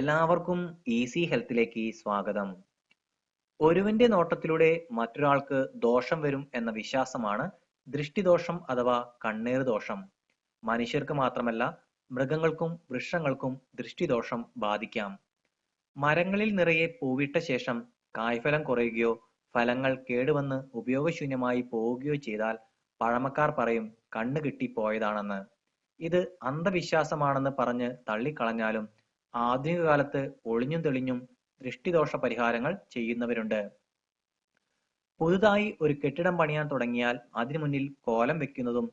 എല്ലാവർക്കും ഈസി ഹെൽത്തിലേക്ക് സ്വാഗതം. ഒരുവന്റെ നോട്ടത്തിലൂടെ മറ്റൊരാൾക്ക് ദോഷം വരും എന്ന വിശ്വാസമാണ് ദൃഷ്ടിദോഷം അഥവാ കണ്ണീർ ദോഷം. മനുഷ്യർക്ക് മാത്രമല്ല മൃഗങ്ങൾക്കും വൃക്ഷങ്ങൾക്കും ദൃഷ്ടിദോഷം ബാധിക്കാം. മരങ്ങളിൽ നിറയെ പൂവിട്ട ശേഷം കായ്ഫലം കുറയുകയോ ഫലങ്ങൾ കേടുവന്ന് ഉപയോഗശൂന്യമായി പോവുകയോ ചെയ്താൽ പഴമക്കാർ പറയും കണ്ണ് കിട്ടി പോയതാണെന്ന് ഇത് അന്ധവിശ്വാസമാണെന്ന് പറഞ്ഞ് തള്ളിക്കളഞ്ഞാലും ആധുനിക കാലത്ത് ഒളിഞ്ഞും തെളിഞ്ഞും ദൃഷ്ടിദോഷ പരിഹാരങ്ങൾ ചെയ്യുന്നവരുണ്ട്. പുതുതായി ഒരു കെട്ടിടം പണിയാൻ തുടങ്ങിയാൽ അതിനു മുന്നിൽ കോലം വെക്കുന്നതും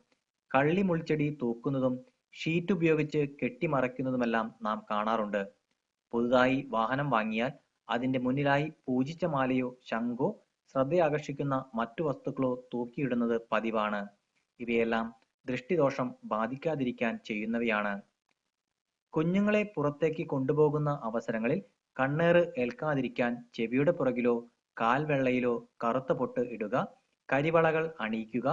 കള്ളി മുൾച്ചെടി തൂക്കുന്നതും ഷീറ്റ് ഉപയോഗിച്ച് കെട്ടിമറയ്ക്കുന്നതുമെല്ലാം നാം കാണാറുണ്ട്. പുതുതായി വാഹനം വാങ്ങിയാൽ അതിന്റെ മുന്നിലായി പൂജിച്ച മാലയോ ശംഖോ ശ്രദ്ധയാകർഷിക്കുന്ന മറ്റു വസ്തുക്കളോ തൂക്കിയിടുന്നത് പതിവാണ്. ഇവയെല്ലാം ദൃഷ്ടിദോഷം ബാധിക്കാതിരിക്കാൻ ചെയ്യുന്നവയാണ്. കുഞ്ഞുങ്ങളെ പുറത്തേക്ക് കൊണ്ടുപോകുന്ന അവസരങ്ങളിൽ കണ്ണേറ് ഏൽക്കാതിരിക്കാൻ ചെവിയുടെ പുറകിലോ കാൽവെള്ളയിലോ കറുത്ത പൊട്ട് ഇടുക കരിവളകൾ അണിയിക്കുക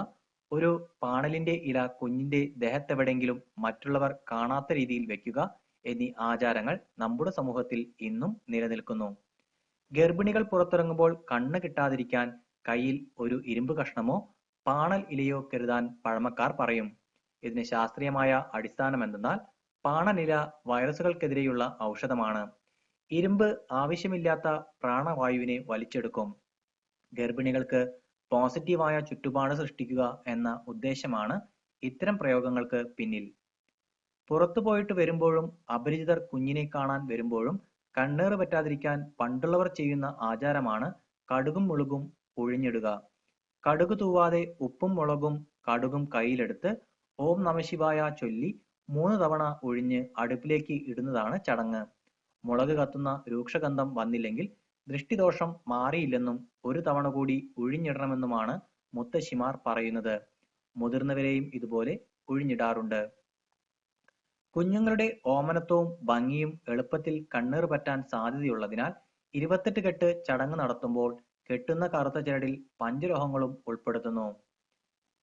ഒരു പാണലിന്റെ ഇല കുഞ്ഞിന്റെ ദേഹത്തെവിടെങ്കിലും മറ്റുള്ളവർ കാണാത്ത രീതിയിൽ വെക്കുക എന്നീ ആചാരങ്ങൾ നമ്മുടെ സമൂഹത്തിൽ ഇന്നും നിലനിൽക്കുന്നു. ഗർഭിണികൾ പുറത്തിറങ്ങുമ്പോൾ കണ്ണ് കിട്ടാതിരിക്കാൻ കയ്യിൽ ഒരു ഇരുമ്പ് കഷ്ണമോ പാണൽ ഇലയോ കരുതാൻ പഴമക്കാർ പറയും. ഇതിന് ശാസ്ത്രീയമായ അടിസ്ഥാനം എന്തെന്നാൽ പാണനില വൈറസുകൾക്കെതിരെയുള്ള ഔഷധമാണ്. ഇരുമ്പ് ആവശ്യമില്ലാത്ത പ്രാണവായുവിനെ വലിച്ചെടുക്കും. ഗർഭിണികൾക്ക് പോസിറ്റീവായ ചുറ്റുപാട് സൃഷ്ടിക്കുക എന്ന ഉദ്ദേശമാണ് ഇത്തരം പ്രയോഗങ്ങൾക്ക് പിന്നിൽ. പുറത്തു പോയിട്ട് വരുമ്പോഴും അപരിചിതർ കുഞ്ഞിനെ കാണാൻ വരുമ്പോഴും കണ്ണേറ് പറ്റാതിരിക്കാൻ പണ്ടുള്ളവർ ചെയ്യുന്ന ആചാരമാണ് കടുകും മുളകും ഒഴിഞ്ഞിടുക കടുക് തൂവാതെ ഉപ്പും മുളകും കടുകും കയ്യിലെടുത്ത് ഓം നമശിവായ ചൊല്ലി മൂന്ന് തവണ ഒഴിഞ്ഞ് അടുപ്പിലേക്ക് ഇടുന്നതാണ് ചടങ്ങ്. മുളക് കത്തുന്ന രൂക്ഷഗന്ധം വന്നില്ലെങ്കിൽ ദൃഷ്ടിദോഷം മാറിയില്ലെന്നും ഒരു തവണ കൂടി ഒഴിഞ്ഞിടണമെന്നുമാണ് മുത്തശ്ശിമാർ പറയുന്നത്. മുതിർന്നവരെയും ഇതുപോലെ ഒഴിഞ്ഞിടാറുണ്ട്. കുഞ്ഞുങ്ങളുടെ ഓമനത്വവും ഭംഗിയും എളുപ്പത്തിൽ കണ്ണീർ പറ്റാൻ സാധ്യതയുള്ളതിനാൽ ഇരുപത്തെട്ട് കെട്ട് ചടങ്ങ് നടത്തുമ്പോൾ കെട്ടുന്ന കറുത്ത ചരടിൽ പഞ്ചലോഹങ്ങളും ഉൾപ്പെടുത്തുന്നു.